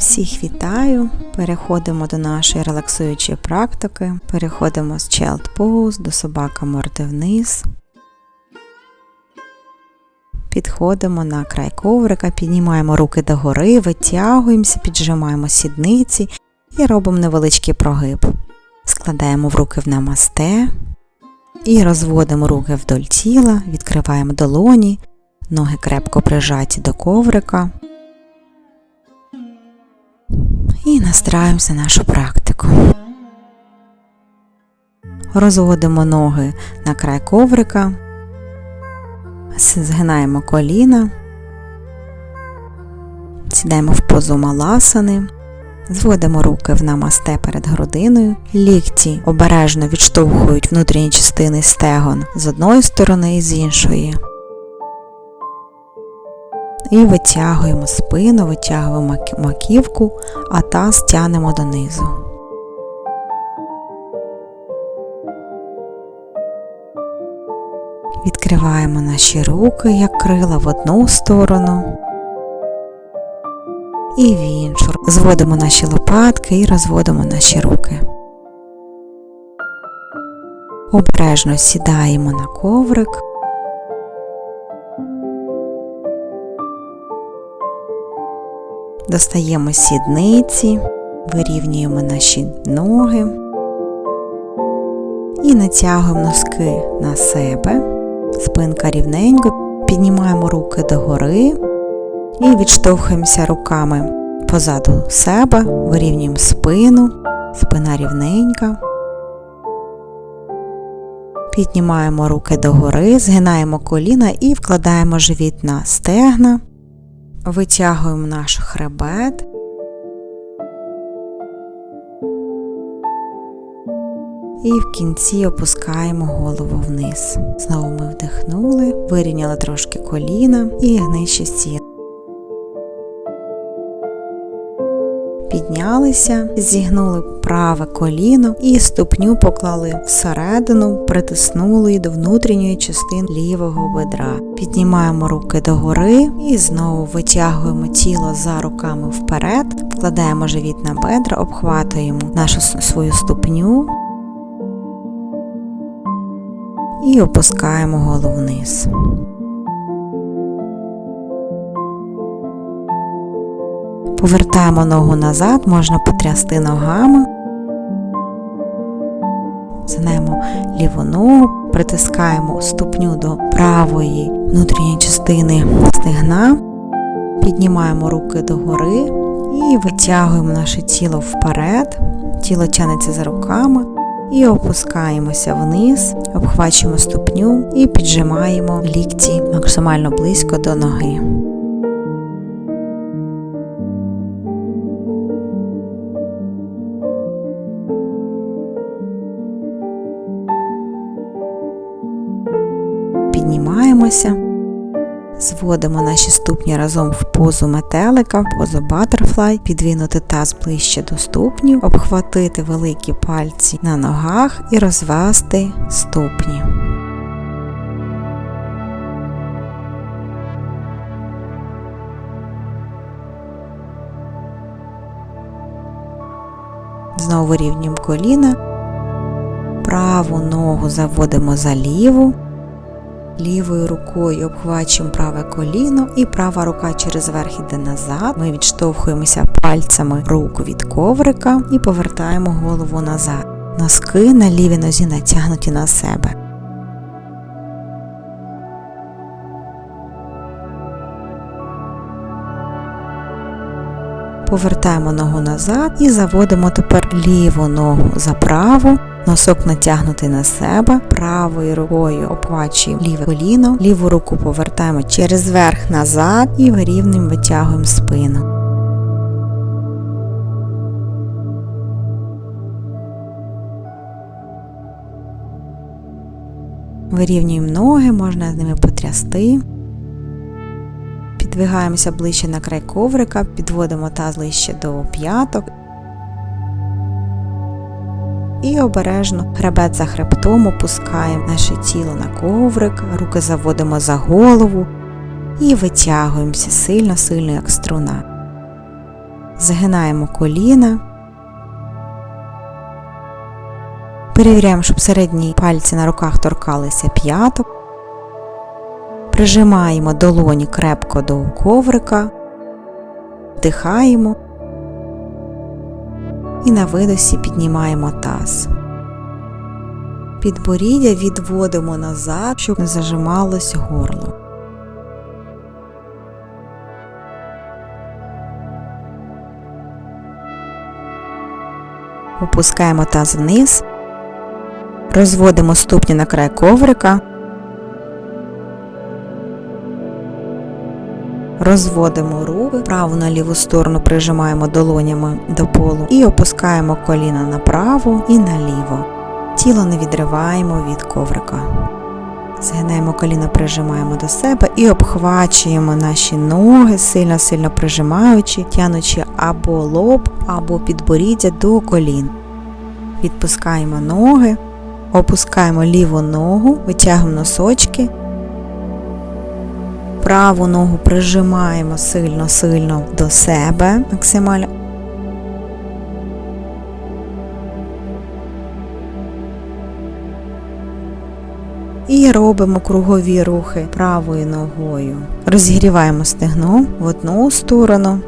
Всіх вітаю! Переходимо до нашої релаксуючої практики. Переходимо з Child Pose до собака морди вниз. Підходимо на край коврика, піднімаємо руки догори, витягуємося, піджимаємо сідниці і робимо невеличкий прогиб. Складаємо в руки в намасте і розводимо руки вдоль тіла, відкриваємо долоні, ноги крепко прижаті до коврика. І настраємося нашу практику. Розводимо ноги на край коврика, згинаємо коліна, сідаємо в позу маласани, зводимо руки в намасте перед грудиною, лікті обережно відштовхують внутрішні частини стегон з одної сторони і з іншої. І витягуємо спину, витягуємо маківку, а таз тянемо донизу. Відкриваємо наші руки, як крила в одну сторону і в іншу. Зводимо наші лопатки і розводимо наші руки. Обережно сідаємо на коврик. Достаємо сідниці, вирівнюємо наші ноги і натягуємо носки на себе, спинка рівненько, піднімаємо руки догори і відштовхуємося руками позаду себе, вирівнюємо спину, спина рівненька. Піднімаємо руки догори, згинаємо коліна і вкладаємо живіт на стегна. Витягуємо наш хребет. І в кінці опускаємо голову вниз. Знову ми вдихнули, вирівняли трошки коліна і нижче сіли. Піднялися, зігнули праве коліно і ступню поклали всередину, притиснули до внутрішньої частини лівого бедра. Піднімаємо руки догори і знову витягуємо тіло за руками вперед, вкладаємо живіт на бедра, обхватуємо нашу свою ступню і опускаємо голову вниз. Повертаємо ногу назад, можна потрясти ногами. Занемо ліву ногу, притискаємо ступню до правої внутрішньої частини стегна, піднімаємо руки догори і витягуємо наше тіло вперед, тіло тянеться за руками і опускаємося вниз, обхвачуємо ступню і піджимаємо лікті максимально близько до ноги. Піднімаємося, зводимо наші ступні разом в позу метелика, в позу Butterfly, підвинути таз ближче до ступнів, обхватити великі пальці на ногах і розвести ступні. Знову вирівнюємо коліна, праву ногу заводимо за ліву. Лівою рукою обхвачуємо праве коліно і права рука через верх іде назад. Ми відштовхуємося пальцями руку від коврика і повертаємо голову назад. Носки на лівій нозі натягнуті на себе. Повертаємо ногу назад і заводимо тепер ліву ногу за праву. Носок натягнутий на себе, правою рукою обхвачуємо ліве коліно, ліву руку повертаємо через верх назад і вирівнюємо, витягуємо спину. Вирівнюємо ноги, можна з ними потрясти. Підвигаємося ближче на край коврика, підводимо таз ближче до п'яток і обережно хребет за хребтом опускаємо наше тіло на коврик, руки заводимо за голову і витягуємося сильно-сильно, як струна. Загинаємо коліна. Перевіряємо, щоб середні пальці на руках торкалися п'яток. Прижимаємо долоні крепко до коврика, вдихаємо і на видосі піднімаємо таз. Підборіддя відводимо назад, щоб не зажималось горло. Опускаємо таз вниз, розводимо ступні на край коврика, розводимо руки, праву на ліву сторону прижимаємо долонями до полу і опускаємо коліна направо і наліво. Тіло не відриваємо від коврика. Згинаємо коліна, прижимаємо до себе і обхвачуємо наші ноги, сильно-сильно прижимаючи, тянучи або лоб, або підборіддя до колін. Відпускаємо ноги, опускаємо ліву ногу, витягуємо носочки. Праву ногу прижимаємо сильно-сильно до себе максимально. І робимо кругові рухи правою ногою. Розігріваємо стегно в одну сторону.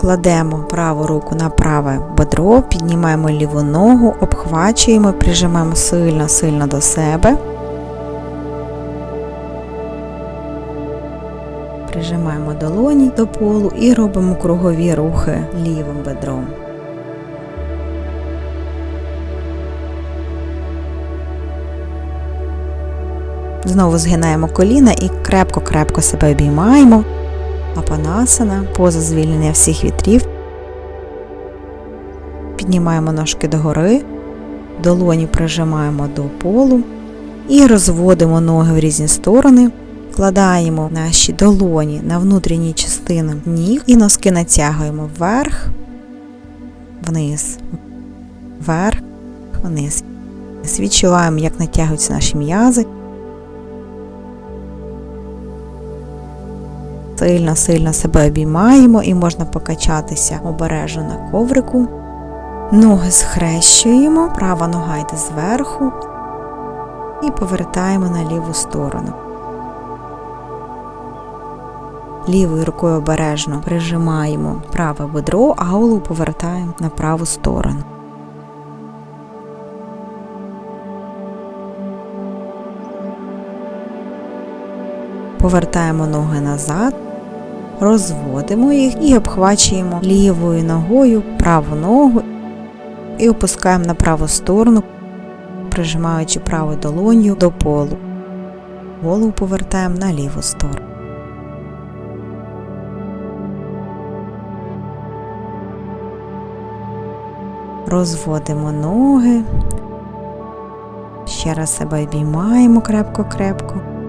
Кладемо праву руку на праве бедро, піднімаємо ліву ногу, обхвачуємо, прижимаємо сильно-сильно до себе. Прижимаємо долоні до полу і робимо кругові рухи лівим бедром. Знову згинаємо коліна і крепко-крепко себе обіймаємо. Апанасана, поза звільнення всіх вітрів. Піднімаємо ножки догори, долоні прижимаємо до полу і розводимо ноги в різні сторони, вкладаємо наші долоні на внутрішні частини ніг і носки натягуємо вверх, вниз, вверх, вниз. Відчуваємо, як натягуються наші м'язи. Сильно-сильно себе обіймаємо і можна покачатися обережно на коврику. Ноги схрещуємо, права нога йде зверху і повертаємо на ліву сторону. Лівою рукою обережно прижимаємо праве бедро, а голову повертаємо на праву сторону. Повертаємо ноги назад, розводимо їх і обхвачуємо лівою ногою праву ногу і опускаємо на праву сторону, прижимаючи правою долонью до полу. Голову повертаємо на ліву сторону. Розводимо ноги. Ще раз себе обіймаємо крепко-крепко.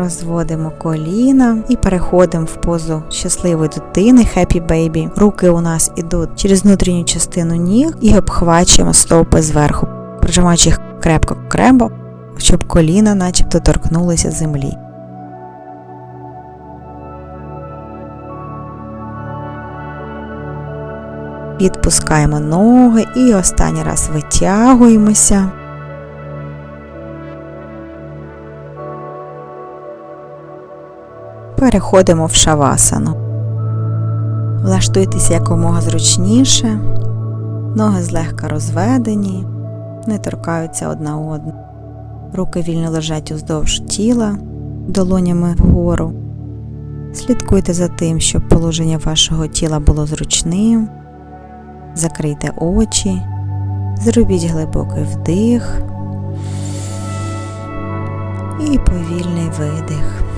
Розводимо коліна і переходимо в позу щасливої дитини, Happy Baby. Руки у нас ідуть через внутрішню частину ніг і обхвачуємо стопи зверху, прижимаючи їх крепко-крепко, щоб коліна начебто торкнулися землі. Відпускаємо ноги і останній раз витягуємося. Переходимо в шавасану. Влаштуйтеся якомога зручніше, ноги злегка розведені, не торкаються одна одну. Руки вільно лежать уздовж тіла, долонями вгору. Слідкуйте за тим, щоб положення вашого тіла було зручним. Закрийте очі, зробіть глибокий вдих і повільний видих.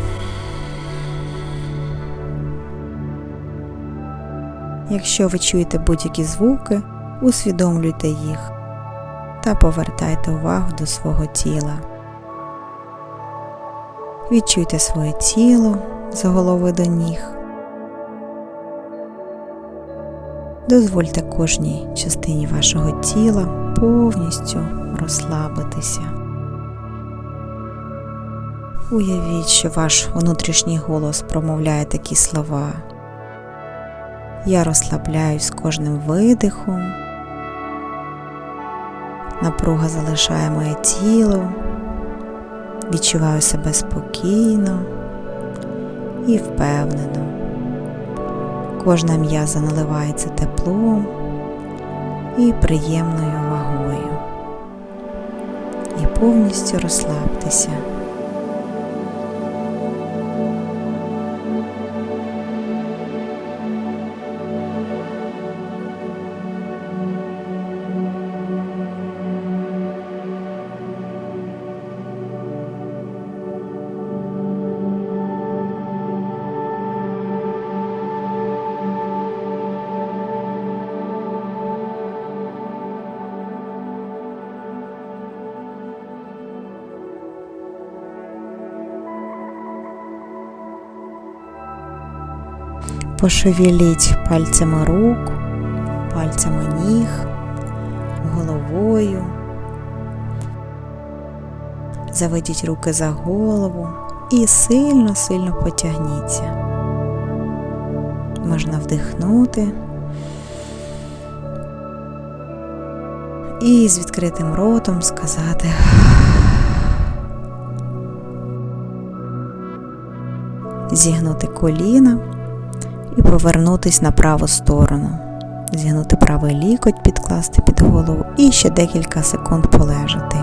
Якщо ви чуєте будь-які звуки, усвідомлюйте їх та повертайте увагу до свого тіла. Відчуйте своє тіло з голови до ніг. Дозвольте кожній частині вашого тіла повністю розслабитися. Уявіть, що ваш внутрішній голос промовляє такі слова. Я розслабляюсь з кожним видихом. Напруга залишає моє тіло, відчуваю себе спокійно і впевнено. Кожна м'яза наливається теплом і приємною вагою. І повністю розслабтеся. Пошевеліть пальцями рук, пальцями ніг, головою. Заведіть руки за голову і сильно-сильно потягніться. Можна вдихнути. І з відкритим ротом сказати. Зігнути коліна і повернутись на праву сторону. Зігнути правий лікоть, підкласти під голову і ще декілька секунд полежати.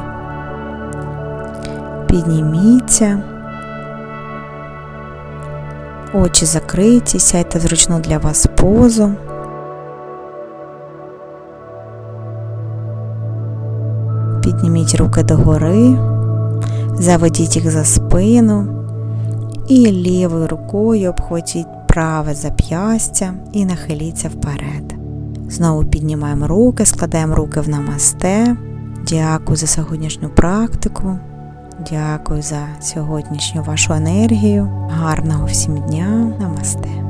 Підніміться. Очі закриті, сядьте в зручну для вас позу. Підніміть руки догори, заведіть їх за спину і лівою рукою обхватіть праве зап'ястя і нахиліться вперед. Знову піднімаємо руки, складаємо руки в намасте. Дякую за сьогоднішню практику. Дякую за сьогоднішню вашу енергію. Гарного всім дня. Намасте.